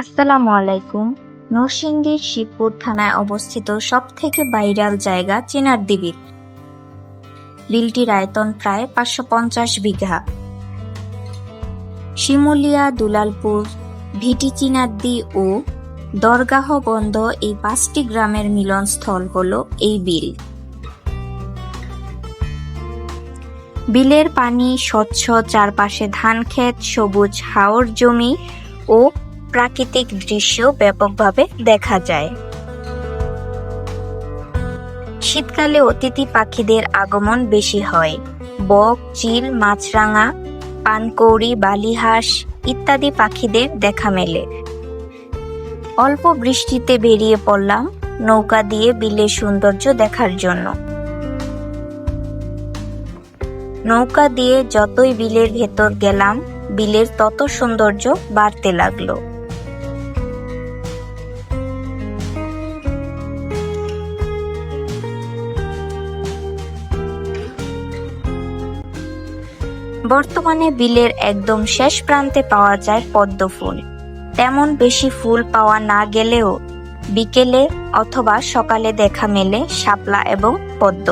আসসালামু আলাইকুম। নরসিংদীর শিবপুর থানায় অবস্থিত সবথেকে বাইরাল জায়গা চিনার বিল বিলটির আয়তন প্রায় পাঁচশো পঞ্চাশ বিঘা। শিমুলিয়া, দুলালপুর, ভিটি চিনাদ্দি ও দরগাহ বন্ধ এই পাঁচটি গ্রামের মিলনস্থল হল এই বিল। বিলের পানি স্বচ্ছ, চারপাশে ধান ক্ষেত সবুজ হাওর জমি ও প্রাকৃতিক দৃশ্য ব্যাপকভাবে দেখা যায়। শীতকালে অতিথি পাখিদের আগমন বেশি হয়। বক, চিল, মাছরাঙা, পানকৌড়ি, বালিহাঁস ইত্যাদি পাখিদের দেখা মেলে। অল্প বৃষ্টিতে বেরিয়ে পড়লাম নৌকা দিয়ে বিলের সৌন্দর্য দেখার জন্য। নৌকা দিয়ে যতই বিলের ভেতর গেলাম, বিলের তত সৌন্দর্য বাড়তে লাগল। বর্তমানে বিলের একদম শেষ প্রান্তে পাওয়া যায় পদ্ম ফুল। তেমন বেশি ফুল পাওয়া না গেলেও বিকেলে অথবা সকালে দেখা মেলে শাপলা এবং পদ্ম।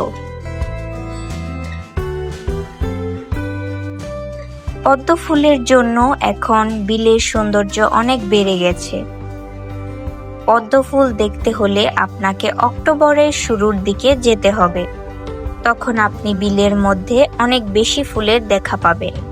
পদ্ম ফুলের জন্য এখন বিলের সৌন্দর্য অনেক বেড়ে গেছে। পদ্ম ফুল দেখতে হলে আপনাকে অক্টোবরের শুরুর দিকে যেতে হবে। তখন আপনি বিলের মধ্যে অনেক বেশি ফুলের দেখা পাবেন।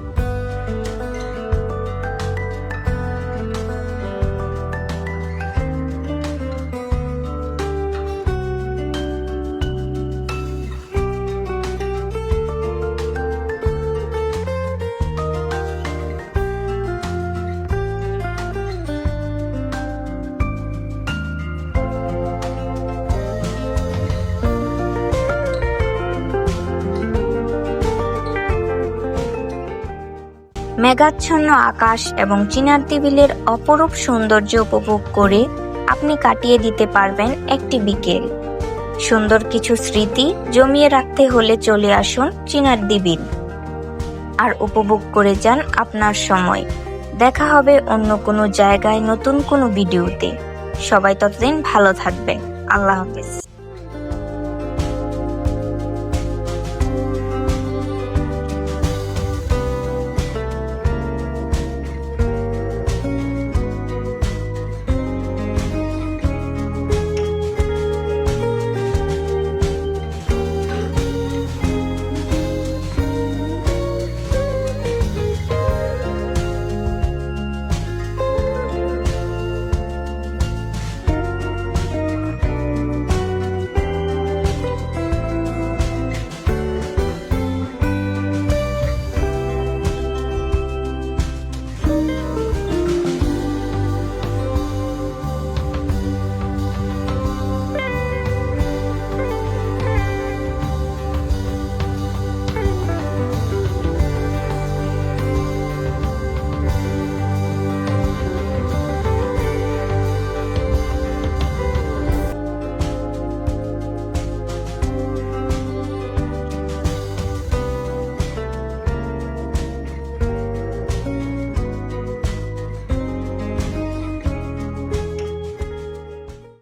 মেঘাচ্ছন্ন আকাশ এবং চিনার বিলের অপরূপ সৌন্দর্য উপভোগ করে আপনি কাটিয়ে দিতে পারবেন একটি বিকেল। সুন্দর কিছু স্মৃতি জমিয়ে রাখতে হলে চলে আসুন চিনার বিল আর উপভোগ করে যান আপনার সময়। দেখা হবে অন্য কোনো জায়গায় নতুন কোনো ভিডিওতে। সবাই ততদিন ভালো থাকবেন। আল্লাহ হাফেজ।